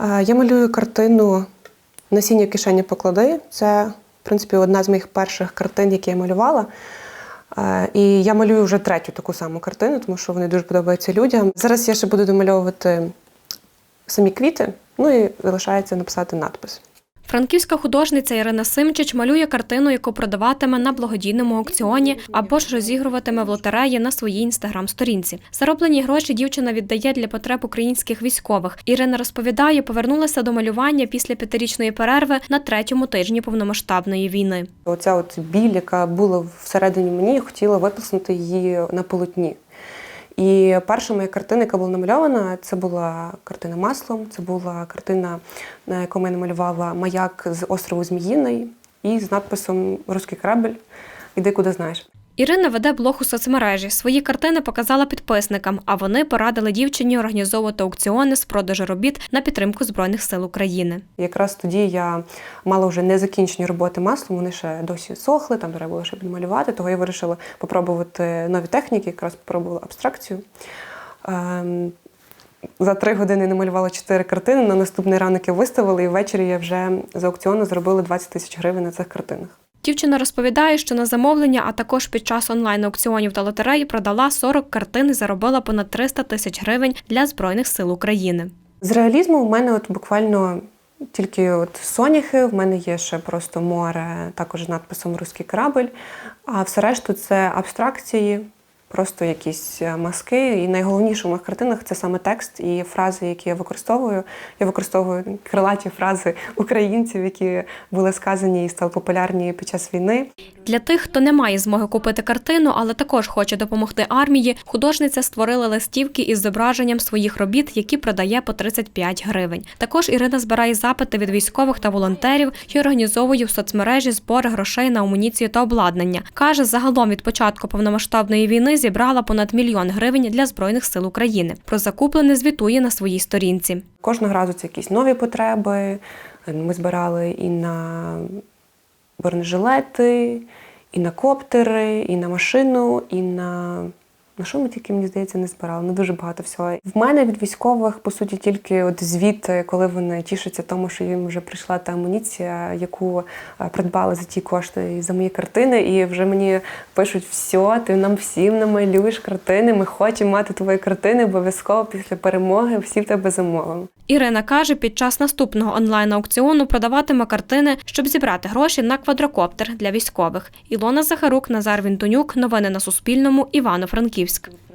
Я малюю картину Насіння в кишені поклади. Це, в принципі, одна з моїх перших картин, які я малювала. І я малюю вже третю таку саму картину, тому що вони дуже подобаються людям. Зараз я ще буду домальовувати самі квіти, ну і залишається написати надпис. Франківська художниця Ірина Симчич малює картину, яку продаватиме на благодійному аукціоні або ж розігруватиме в лотереї на своїй інстаграм-сторінці. Зароблені гроші дівчина віддає для потреб українських військових. Ірина розповідає, повернулася до малювання після п'ятирічної перерви на третьому тижні повномасштабної війни. Оця от біль, яка була всередині мені, я хотіла виплеснути її на полотні. І перша моя картина, яка була намальована, це була картина маслом, це була картина, на якому я намалювала маяк з острову Зміїний і з надписом Руський корабль. Іди куди знаєш. Ірина веде блог у соцмережі. Свої картини показала підписникам, а вони порадили дівчині організовувати аукціони з продажу робіт на підтримку Збройних сил України. Якраз тоді я мала вже незакінчені роботи маслом, вони ще досі сохли, там треба було ще підмалювати, того я вирішила попробувати нові техніки, якраз попробувала абстракцію. Ем, За три години намалювала чотири картини. На наступний ранок я виставила, і ввечері я вже з аукціону зробила 20 тисяч гривень на цих картинах. Дівчина розповідає, що на замовлення, а також під час онлайн-аукціонів та лотереї продала 40 картин і заробила понад 300 тисяч гривень для Збройних сил України. З реалізму в мене от буквально тільки от соняхи, в мене є ще просто море, також з надписом Руський корабль, а все решту це абстракції, просто якісь е, маски. І найголовніше в моїх картинах це саме текст і фрази, які я використовую. Я використовую крилаті фрази українців, які були сказані і стали популярні під час війни. Для тих, хто не має змоги купити картину, але також хоче допомогти армії, художниця створила листівки із зображенням своїх робіт, які продає по 35 гривень. Також Ірина збирає запити від військових та волонтерів і організовує в соцмережі збори грошей на амуніцію та обладнання. Каже, загалом від початку повномасштабної війни зібрала понад мільйон гривень для збройних сил України. Про закуплене звітує на своїй сторінці. Кожного разу це якісь нові потреби. Ми збирали і на бронежилети, і на коптери, і на машину, і на. На що ми тільки, мені здається, не збирали? Ну дуже багато всього. В мене від військових, по суті, тільки от звіт, коли вони тішаться тому, що їм вже прийшла та амуніція, яку е, придбали за ті кошти і за мої картини. І вже мені пишуть: все, ти нам всім намалюєш картини. Ми хочемо мати твої картини обов'язково після перемоги. Всі в тебе замовимо. Ірина каже, під час наступного онлайн-аукціону продаватиме картини, щоб зібрати гроші на квадрокоптер для військових. Ілона Захарук, Назар Вінтонюк. Новини на Суспільному. Івано-Франківськ. Scoop.